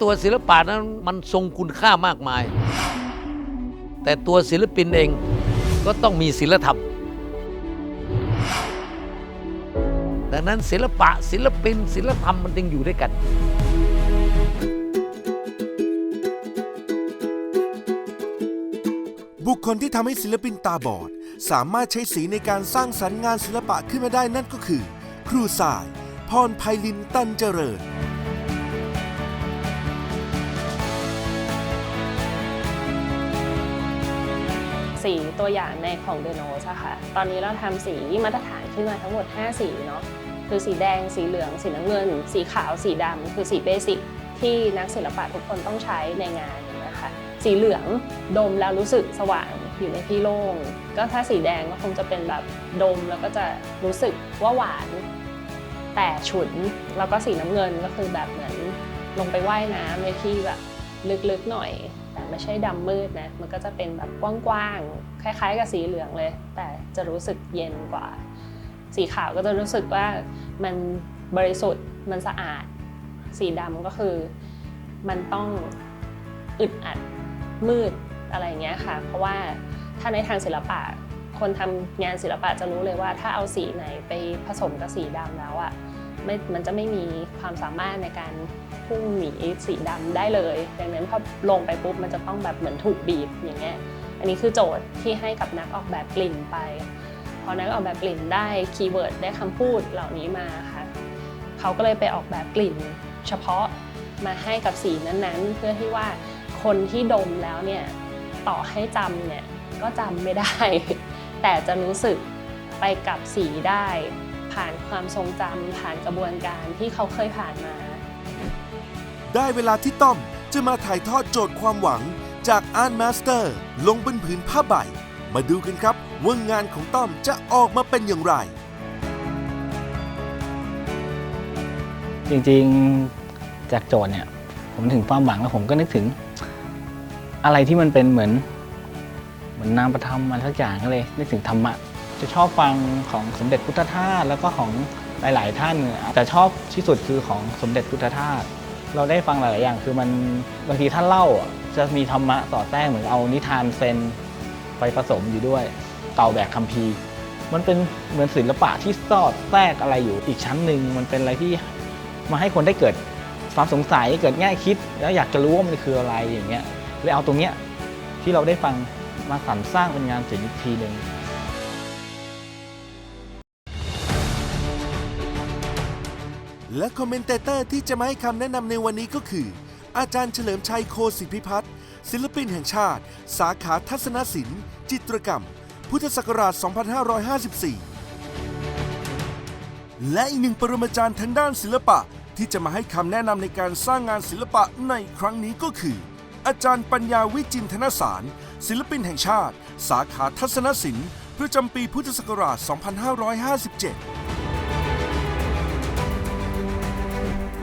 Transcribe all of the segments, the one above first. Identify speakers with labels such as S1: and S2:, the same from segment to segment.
S1: ตัวศิลปะนั้นมันทรงคุณค่ามากมาย แต่ตัวศิลปินเองก็ต้องมีศิลธรรม ดังนั้นศิลปะศิลปิน ศิลธรรมมันจึงอยู่ด้วยกัน
S2: บุคคลที่ทำให้ศิลปินตาบอด สามารถใช้สีในการสร้างสรรค์งานศิลปะขึ้นมาได้นั่นก็คือ ครูสาย พรไพลินตันเจริญ
S3: สีตัวอย่างในของเดโนสอะค่ะ ตอนนี้เราทำสีมาตรฐานขึ้นมาทั้งหมด 5 สีเนาะ คือสีแดง สีเหลือง สีน้ำเงิน สีขาว สีดำ คือสีเบสิกที่นักศิลปะทุกคนต้องใช้ในงานนะคะ สีเหลืองดมแล้วรู้สึกสว่างอยู่ในที่โล่ง ก็ถ้าสีแดงก็คงจะเป็นแบบดมแล้วก็จะรู้สึกว่าหวาน แต่ฉุน แล้วก็สีน้ำเงินก็คือแบบเหมือนลงไปว่ายน้ำในที่แบบลึกๆหน่อย แต่ไม่ใช่ดำมืดนะ มันก็จะเป็นแบบกว้างๆ คล้ายๆ กับสีเหลืองเลย แต่จะรู้สึกเย็นกว่า สีขาวก็จะรู้สึกว่ามันบริสุทธิ์ มันสะอาด สีดำก็คือมันต้องอึดอัดมืดอะไรอย่างเงี้ยค่ะ เพราะว่าถ้าในทางศิลปะ คนทำงานศิลปะจะรู้เลยว่าถ้าเอาสีไหนไปผสมกับสีดำแล้วอะ่ะ ม่มันจะไม่มีความสามารถในการพุ่งหนีสีดำได้เลยดังนั้นพอลงไปปุ๊บมันจะต้องแบบเหมือนถูกบีบอย่างเงี้ยอันนี้คือโจทย์ที่ให้กับนักออกแบบกลิ่นไปพอนักออกแบบกลิ่นได้คีย์เวิร์ดได้คำพูดเหล่านี้มาค่ะเขาก็เลยไปออกแบบกลิ่น เฉพาะมาให้กับสีนั้นๆ เพื่อที่ว่าคนที่ดมแล้วเนี่ยต่อให้จำเนี่ยก็จำไม่ได้ แต่จะรู้สึกไปกับสีได้ ผ่านความทรงจำผ่านกระบวนการที่เขาเคยผ่านมา
S2: ได้เวลาที่ต้อมจะมาถ่ายทอดโจทย์ความหวังจากอาร์ตมาสเตอร์ลงบนผืนผ้าใบ มาดูกันครับว่างานของต้อมจะออกมาเป็นอย่างไร
S4: จริงๆจากโจทย์เนี่ย ผมถึงความหวังแล้วผมก็นึกถึง อะไรที่มันเป็นเหมือน เหมือนนามประธรรมมาสักอย่างก็เลย นึกถึงธรรมะ จะชอบฟังของสมเด็จพุทธทาสแล้วก็ของหลาย ๆ ท่านแต่ชอบที่สุดคือของสมเด็จพุทธทาสเราได้ฟังหลาย ๆ อย่าง คือมันบางทีท่านเล่าจะมีธรรมะต่อแทรกเหมือนเอานิทานเซนไปผสมอยู่ด้วย เต่าแบกคัมภีร์ มันเป็นเหมือนศิลปะที่สอดแทรกอะไรอยู่อีกชั้นหนึ่งมันเป็นอะไรที่มาให้คนได้เกิดความสงสัยเกิดแง่คิด แล้วอยากจะรู้ว่ามันคืออะไรอย่างเงี้ยเลยเอาตรงเนี้ยที่เราได้ฟังมาสรรสร้างเป็นงานศิลป์อีกทีหนึ่ง
S2: และคอมเมนเตเตอร์ที่จะมาให้คำแนะนำในวันนี้ก็คือ อาจารย์เฉลิมชัยโคสิทธิพิพัฒน์ศิลปินแห่งชาติ สาขาทัศนศิลป์ จิตรกรรม พุทธศักราช 2554 และอีกหนึ่งปรมาจารย์ทางด้านศิลปะที่จะมาให้คำแนะนำในการสร้างงานศิลปะในครั้งนี้ก็คือ อาจารย์ปัญญาวิจินทนสาร ศิลปินแห่งชาติ สาขาทัศนศิลป์ประจำปีพุทธศักราช 2557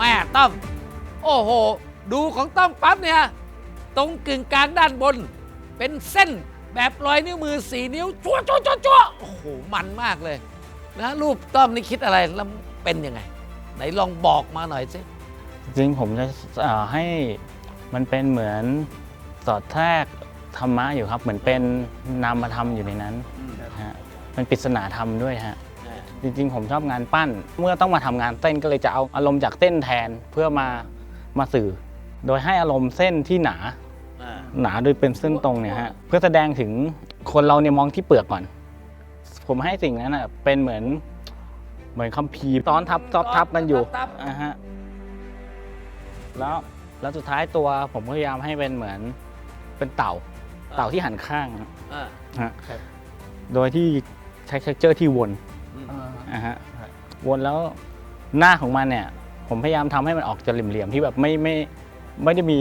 S1: ม่ต้อม โอ้โห ดูของต้อมปั๊บเนี่ย ตรงกึ่งกลางด้านบน เป็นเส้นแบบรอยนิ้วมือสีนิ้วจั่วจั่วจั่วจั่วโอ้โห มันมากเลยนะรูปต้อมนี่คิดอะไรแล้วเป็นยังไง ไหนลองบอกมาหน่อยสิ
S4: จริงผมจะเอ่อให้มันเป็นเหมือนสอดแทรกธรรมะอยู่ครับ เหมือนเป็นนามธรรมอยู่ในนั้นฮะเป็นปริศนาธรรมด้วยฮะ จริงๆ ผมชอบงานปั้น เมื่อต้องมาทำงานเต้นก็เลยจะเอาอารมณ์จากเต้นแทนเพื่อมามาสื่อ โดยให้อารมณ์เส้นที่หนาหนาโดยเป็นเส้นตรงเนี่ยฮะเพื่อแสดงถึงคนเราเนี่ยมองที่เปลือกก่อน ผมให้สิ่งนั้นอะเป็นเหมือนเหมือนคัมภีร์ซ้อนทับซ้อนทับกันอยู่
S1: ทับ
S4: อ่าฮะแล้วแล้วสุดท้ายตัวผมพยายามให้เป็นเหมือนเป็นเต่า เต่าที่หันข้าง
S1: อ่า
S4: ฮะโดยที่ใช้เท็กเจอร์ที่วน
S1: อืม
S4: อ่าฮะวนแล้วหน้าของมันเนี่ย ผมพยายามทำให้มันออกจะเหลี่ยมๆที่แบบไม่ไม่ไม่ได้มี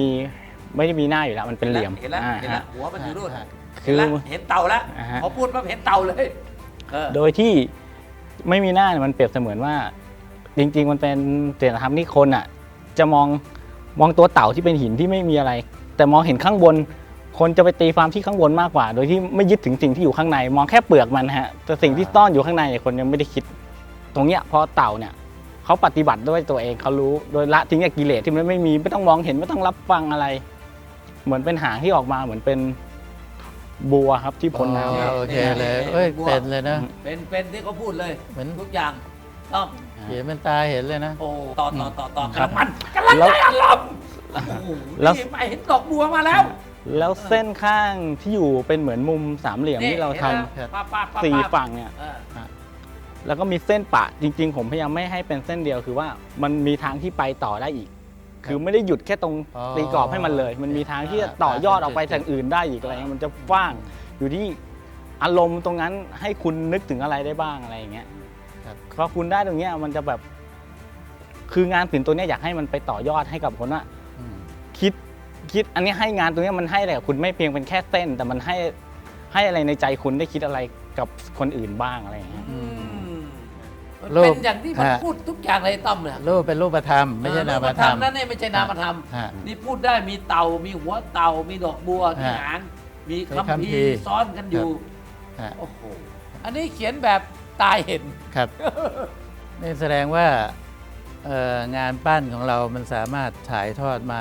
S4: ไม่ได้มีหน้าอยู่แล้วมันเป็นเหลี่ยม
S1: เห็นแล้ว
S4: อ่า
S1: เห็นแล้ว
S4: ฮะ
S1: หัวมันอยู่นู่น
S4: คื
S1: เห็น
S4: อ
S1: แล้วเห็นเต่าแล้ว
S4: อ่าฮะ
S1: พอพูดปั๊บเห็นเต่าเลยเออ
S4: โดยที่ไม่มีหน้าเนี่ยมันเปรียบเสมือนว่า จริง ๆ มันเป็นเตียนธรรมที่คนอะ จะมองมองตัวเต่าที่เป็นหินที่ไม่มีอะไร แต่มองเห็นข้างบน คนจะไปตีความที่ข้างบนมากกว่า โดยที่ไม่ยึดถึงสิ่งที่อยู่ข้างใน มองแค่เปลือกมันฮะแต่สิ่งที่ซ่อนอยู่ข้างในเนี่ยคนยังไม่ได้คิด ตรงเนี้ยพอเต่าเนี่ยเขาปฏิบัติด้วยตัวเองเขารู้โดยละทิ้งจากกิเลสที่มันไม่มีไม่ต้องมองเห็นไม่ต้องรับฟังอะไร เหมือนเป็นหางที่ออกมาเหมือนเป็นบัวครับที่พ้นน้ำ
S5: อ๋อโอเคเลยเอ้ยเป็นเลยนะ
S1: เป็นเป็นที่เขาพูดเลย
S5: เหมือน
S1: ทุกอย่างต้อง
S5: เห็นเป็นตาเห็นเลยนะ
S1: โอ้ต่อต่อต่อต่อ
S4: ครับ
S1: กำลังมันกำลัง
S4: แล้ว
S1: ใจอารมณ์โอ้โห
S4: แล้ว
S1: นี่ไปเห็นดอกบัวมาแล้ว
S4: แล้วเส้นข้างที่อยู่เป็นเหมือนมุมสามเหลี่ยมที่เราทำ
S1: ห็นไหมปั๊บปั๊บปั๊บ
S4: สี่
S1: ปั๊บ
S4: ฝั่งเนี่ย
S1: เออ
S4: แล้วก็มีเส้นปะจริง ๆ ผมพยายามไม่ให้เป็นเส้นเดียวคือว่ามันมีทางที่ไปต่อได้อีก คือไม่ได้หยุดแค่ตรง
S5: อ๋อ
S4: ตีกรอบให้มันเลย มันมีทางที่จะต่อยอดออกไปทางอื่นได้อีกอะไรเงี้ยมันจะกว้างอยู่ที่อารมณ์ตรงนั้นให้คุณนึกถึงอะไรได้บ้างอะไรอย่างเงี้ย
S5: ครับ
S4: พอคุณได้ตรงเนี้ยมันจะแบบ คืองานศิลป์ตัวเนี้ยอยากให้มันไปต่อยอดให้กับคนว่า
S5: อืม
S4: คิดคิดอันนี้ให้งานตรงเนี้ยมันให้อะไรกับคุณไม่เพียงเป็นแค่เส้น แต่มันให้ให้อะไรในใจคุณได้คิดอะไรกับคนอื่นบ้างอะไรอย่างเงี้ย
S1: อืม มัน
S5: รู
S1: เป็
S5: ป
S1: นอย่างที่มัน
S5: ฮะ
S1: พูดทุกอย่างเลยต้อมเนี่ย
S5: รูปเป็นรูปธรรม ไม่ใช่นามธรรม
S1: นั่นนี่ไม่ใช่นามธรรม
S5: ฮะ
S1: นี่พูดได้มีเต่ามีหัวเต่ามีดอกบัวมี
S5: ฮะ
S1: หางมี
S5: มี
S1: คำ
S5: คัมภี
S1: พี
S5: ร์
S1: ร์ซ้อนกันอยู่
S5: ฮะ
S1: โอ้โหอันนี้เขียนแบบตายเห็น
S5: ครับนี่แสดงว่าเอ่องานปั้นของเรามันสามารถถ่ายทอดมา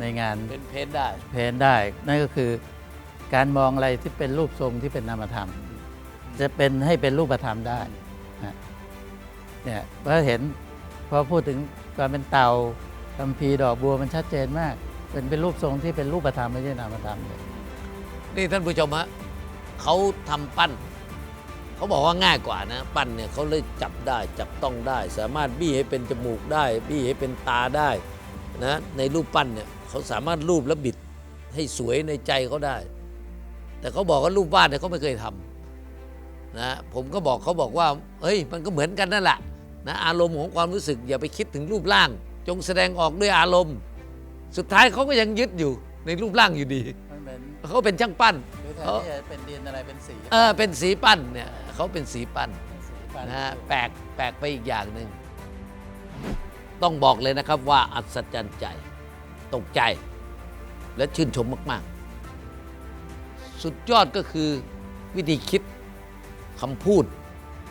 S5: ในงาน
S1: เป็นเพนได้
S5: เพนได้ นั่นก็คือการมองอะไรที่เป็นรูปทรงที่เป็นนามธรรม จะเป็นให้เป็นรูปธรรมได้นะ เนี่ยพอเห็นพอพูดถึงการเป็นเต่าคัมภีดอกบัวมันชัดเจนมาก เป็นเป็นรูปทรงที่เป็นรูปธรรมไม่ใช่นามธรรมเลย
S1: นี่ท่านผู้ชมฮะเขาทำปั้น เขาบอกว่าง่ายกว่านะ ปั้นเนี่ยเขาเลยจับได้จับต้องได้ สามารถบี้ให้เป็นจมูกได้ บี้ให้เป็นตาได้นะในรูปปั้นเนี่ยเขาสามารถรูปและบิดให้สวยในใจเขาได้ แต่เขาบอกว่ารูปวาดเนี่ยเขาไม่เคยทำนะผมก็บอกเขาบอกว่าเฮ้ยมันก็เหมือนกันนั่นแหละ นะอารมณ์ของความรู้สึกอย่าไปคิดถึงรูปร่าง จงแสดงออกด้วยอารมณ์ สุดท้ายเขาก็ยังยึดอยู่ในรูปร่างอยู่ดี
S5: มันเป็น
S1: เขาเป็นช่างปั้น
S5: หรือแทน
S1: เขา
S5: ที่จะเป็นดินอะไรเป็นสี
S1: เออเป็นสีปั้นเนี่ยเขาเป็นสีปั้น
S5: เป็นสีปั้น
S1: นะฮะแปลกแปลกไปอีกอย่างหนึ่งต้องบอกเลยนะครับว่าอัศจรรย์ใจ ตกใจ และชื่นชมมากๆ สุดยอดก็คือวิธีคิดคำพูด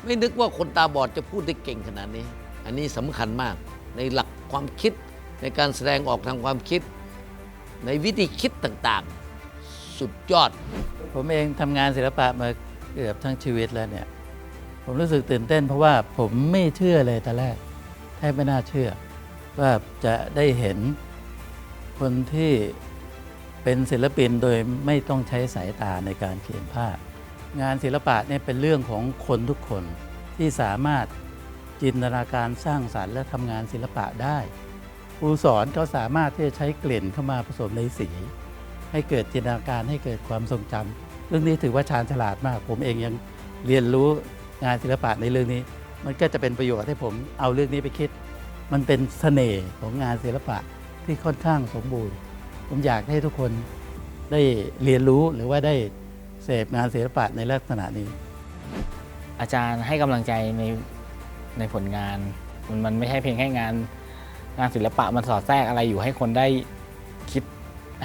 S1: ไม่นึกว่าคนตาบอดจะพูดได้เก่งขนาดนี้ อันนี้สำคัญมากในหลักความคิดในการแสดงออกทางความคิด ในวิธีคิดต่างๆ สุดยอด
S5: ผมเองทำงานศิลปะมาเกือบทั้งชีวิตแล้วเนี่ย ผมรู้สึกตื่นเต้นเพราะว่าผมไม่เชื่อเลยแต่แรกแทบไม่น่าเชื่อ ว่าจะได้เห็นคนที่เป็นศิลปินโดยไม่ต้องใช้สายตาในการเขียนภาพ งานศิลปะเนี่ยเป็นเรื่องของคนทุกคนที่สามารถจินตนาการสร้างสารรค์และทำงานศิลปะได้ครูสอนเขาสามารถที่จะใช้กลิ่นเข้ามาผสมในสี ให้เกิดจินตนาการให้เกิดความทรงจำเรื่องนี้ถือว่าชาญฉลาดมาก ผมเองยังเรียนรู้งานศิลปะในเรื่องนี้ มันก็จะเป็นประโยชน์ให้ผมเอาเรื่องนี้ไปคิด มันเป็นเสน่ห์ของงานศิลปะที่ค่อนข้างสมบูรณ์ ผมอยากให้ทุกคนได้เรียนรู้หรือว่าได้ เสพงานศิลปะในลักษณะนี้
S4: อาจารย์ให้กำลังใจในในผลงาน มันมันไม่ใช่เพียงแค่งานงานศิลปะมันสอดแทรกอะไรอยู่ให้คนได้คิด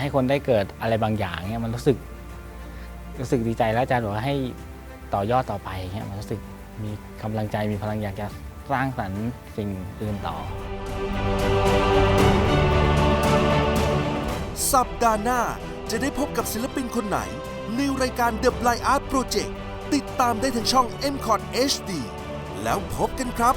S4: ให้คนได้เกิดอะไรบางอย่างเนี่ยมันรู้สึกรู้สึกดีใจแล้วอาจารย์บอกว่าให้ต่อยอดต่อไปเนี่ยมันรู้สึกมีกำลังใจมีพลังอยากจะสร้างสรรค์สิ่งอื่นต่อ
S2: สัปดาห์หน้าจะได้พบกับศิลปินคนไหน ในรายการ The Blind Art Project ติดตามได้ทางช่อง m c o t HD แล้วพบกันครับ